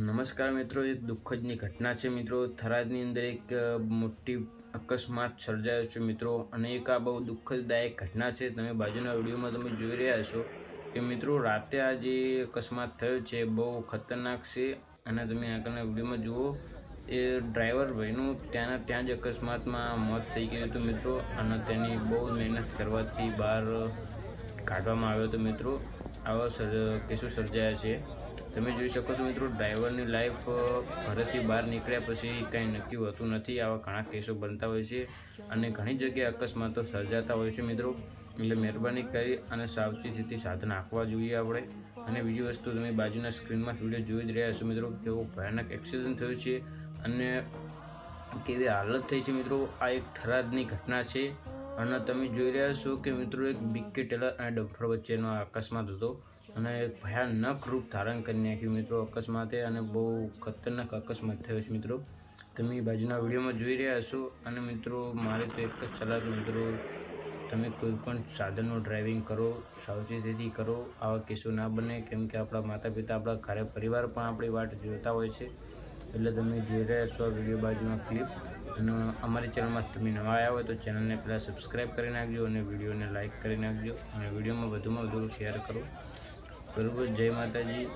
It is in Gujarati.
નમસ્કાર મિત્રો એક દુઃખદની ઘટના છે મિત્રો. થરાદની અંદર એક મોટી અકસ્માત સર્જાયો છે મિત્રો. અને એક આ બહુ દુઃખદાયક ઘટના છે. તમે બાજુના વિડીયોમાં તમે જોઈ રહ્યા છો કે મિત્રો, રાતે આ જે અકસ્માત થયો છે બહુ ખતરનાક છે. અને તમે આગળના વિડીયોમાં જુઓ, એ ડ્રાઈવર ભાઈનું ત્યાંના ત્યાં જ અકસ્માતમાં મોત થઈ ગયું હતું મિત્રો. અને તેની બહુ મહેનત કરવાથી બહાર કાઢવામાં આવ્યો હતો મિત્રો. આવા કેસો સર્જાયા છે. તમે જોઈ શકો છો મિત્રો, ડ્રાઈવરની લાઈફ ઘરેથી બહાર નીકળ્યા પછી કંઈ નક્કી હોતું નથી. આવા ઘણા કેસો બનતા હોય છે અને ઘણી જગ્યાએ અકસ્માતો સર્જાતા હોય છે મિત્રો. એટલે મહેરબાની કરી અને સાવચેતીથી સાધન આપવા જોઈએ આપણે. અને બીજી વસ્તુ, તમે બાજુના સ્ક્રીનમાં વીડિયો જોઈ જ રહ્યા છો મિત્રો, કેવો ભયાનક એક્સિડન્ટ થયો છે અને કેવી હાલત થઈ છે મિત્રો. આ એક થરાદની ઘટના છે. અને તમે જોઈ રહ્યા છો કે મિત્રો એક બીકે ટેલર અને ડમ્ફર વચ્ચેનો અકસ્માત હતો અને એક ભયાનક રૂપ ધારણ કરી નાખ્યું મિત્રો અકસ્માતે અને બહુ ખતરનાક અકસ્માત થયો છે મિત્રો. તમે બાજુના વિડીયોમાં જોઈ રહ્યા છો અને મિત્રો મારે તો એક જ સલાહ મિત્રો, તમે કોઈ પણ સાધનનું ડ્રાઇવિંગ કરો, સાવચેતીથી કરો, આવા કેસો ના બને, કેમ કે આપણા માતા પિતા આપણા ઘરે પરિવાર પણ આપણી વાટ જોતા હોય છે. એટલે તમે જોઈ રહ્યા છો આ વીડિયો બાજુમાં ક્લિપ અને અમારી ચેનલમાં તમે નવા આવ્યા હોય તો ચેનલને પહેલાં સબસ્ક્રાઈબ કરી નાખજો અને વિડીયોને લાઇક કરી નાખજો અને વિડીયોમાં વધુમાં વધુ શેર કરો. બરાબર? જય માતાજી.